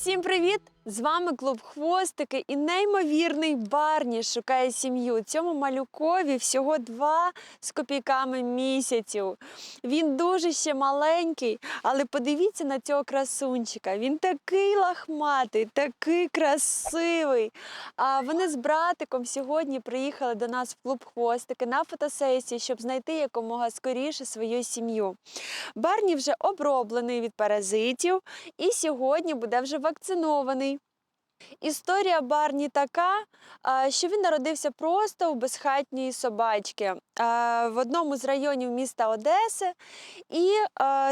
Всім привіт! З вами клуб Хвостики і неймовірний Барні шукає сім'ю. Цьому малюкові всього два з копійками місяців. Він дуже ще маленький, але подивіться на цього красунчика. Він такий лахматий, такий красивий. А вони з братиком сьогодні приїхали до нас в клуб Хвостики на фотосесію, щоб знайти якомога скоріше свою сім'ю. Барні вже оброблений від паразитів і сьогодні буде вже вакцинований. Історія Барні така, що він народився просто у безхатньої собачки в одному з районів міста Одеси, і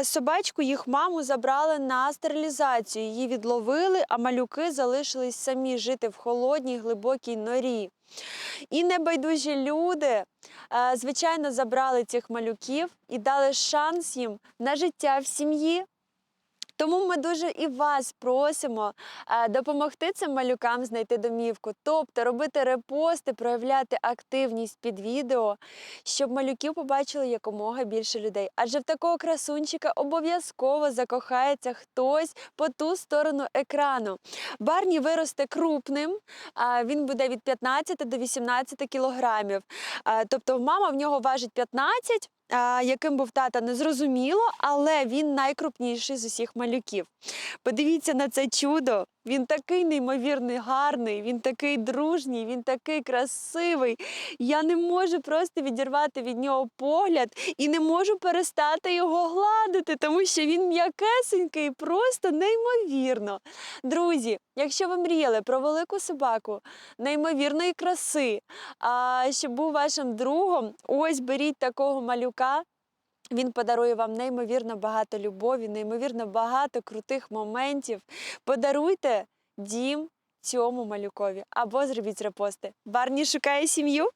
собачку їх маму забрали на стерилізацію. Її відловили, а малюки залишились самі жити в холодній глибокій норі. І небайдужі люди, звичайно, забрали цих малюків і дали шанс їм на життя в сім'ї. Тому ми дуже і вас просимо е, допомогти цим малюкам знайти домівку, тобто робити репости, проявляти активність під відео, щоб малюків побачили якомога більше людей. Адже в такого красунчика обов'язково закохається хтось по ту сторону екрану. Барні виросте крупним, він буде від 15 до 18 кілограмів. Е, Тобто мама в нього важить 15, а, яким був тата, не зрозуміло, але він найкрупніший з усіх малюків. Подивіться на це чудо. Він такий неймовірний, гарний, він такий дружній, він такий красивий. Я не можу просто відірвати від нього погляд і не можу перестати його гладити, тому що він м'якесенький, просто неймовірно. Друзі, якщо ви мріяли про велику собаку неймовірної краси, а щоб був вашим другом, ось беріть такого малюка. Він подарує вам неймовірно багато любові, неймовірно багато крутих моментів. Подаруйте дім цьому малюкові або зробіть репости. Барні шукає сім'ю.